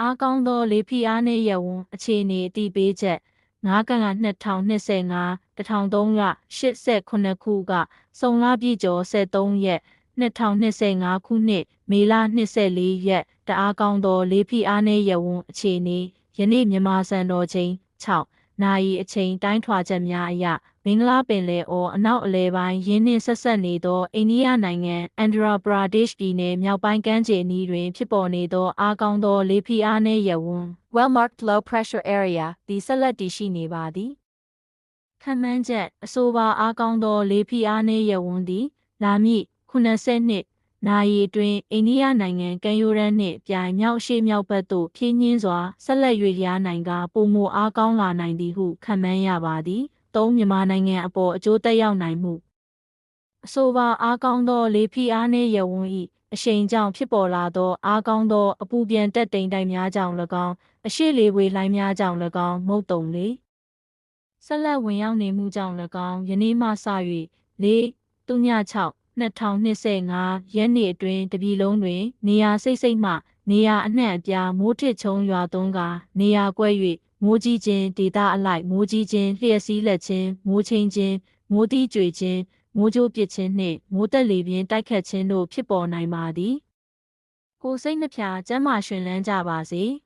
အားကောင်းသောလေဖိအားနှင့်ရဝန်းအခြေအနေအတိပေးချက်9ကံက2025 1389ခုကစုံလပြည့်ကျော်73ရက်2025ခုနှစ်မေလ24ရက်တအားကောင်းသောလေဖိအားနှင့်ရဝန်းအခြေအနေယနေ့မြန်မာစံတော်ချိန်6 နာရီအချိန်တိုင်းထွာချက်များအရမင်္ဂလာပင်လယ်အော်အနောက်အလဲပိုင်းရင်းနှင်းဆက်ဆက်နေသောအိန္ဒိယနိုင်ငံအန်ဒရာပရာဒေ့ရှ်ပြည်နယ်မြောက်ပိုင်းကမ်းခြေအနီးတွင်ဖြစ်ပေါ်နေသောအားကောင်းသောလေဖိအားနှင့်ရဝန်း well marked low pressure area ဒီဆက်လက်တည်ရှိနေပါသည်ခံမှန်းချက်အဆိုပါအားကောင်းသောလေဖိအားနှင့်ရဝန်းသည်လာမည့်80နှစ် နာရီအတွင်းအိန္ဒိယနိုင်ငံကန်ယိုရန်နှင့်ပြိုင်မြောက်ရှိမြောက်ဘက်သို့ဖြင်းညင်းစွာဆက်လက်၍ရနိုင်ကပုံမအားကောင်းလာနိုင်သည်ဟုခန့်မှန်းရပါသည်။သုံးမြန်မာနိုင်ငံအပေါ်အကျိုးသက်ရောက်နိုင်မှုအဆိုပါအားကောင်းသောလေဖိအားနှင့်ရဝန်း၏အရှိန်ကြောင့်ဖြစ်ပေါ်လာသောအားကောင်းသောအပူပြန်တက်တိမ်တိုက်များကြောင့်၎င်းအရှိလေဝေလှိုင်းများကြောင့်၎င်းမုတ်တုံလေဆက်လက်ဝင်ရောက်နေမှုကြောင့်၎င်းယနေ့မှစ၍၄တုည6 2025ရက်နေ့အတွင်းတပြည်လုံးတွင် နေရာစိတ်စိတ်မှ နေရာအနှံ့အပြားမိုးထစ်ချုံရွာသွန်းကနေရာကွဲ၍မိုးကြီးခြင်းဒေသအလိုက်မိုးကြီးခြင်းလျှက်စီးလက်ခြင်းမိုးချင်းခြင်းမိုးတီးကြွေခြင်းမိုးကြိုးပစ်ခြင်းနှင့်မိုးတက်လေပြင်းတိုက်ခတ်ခြင်းတို့ဖြစ်ပေါ်နိုင်ပါသည်ကိုယ်စိတ်နှဖျားကျမ်းမာရှင်လန်းကြပါစေ။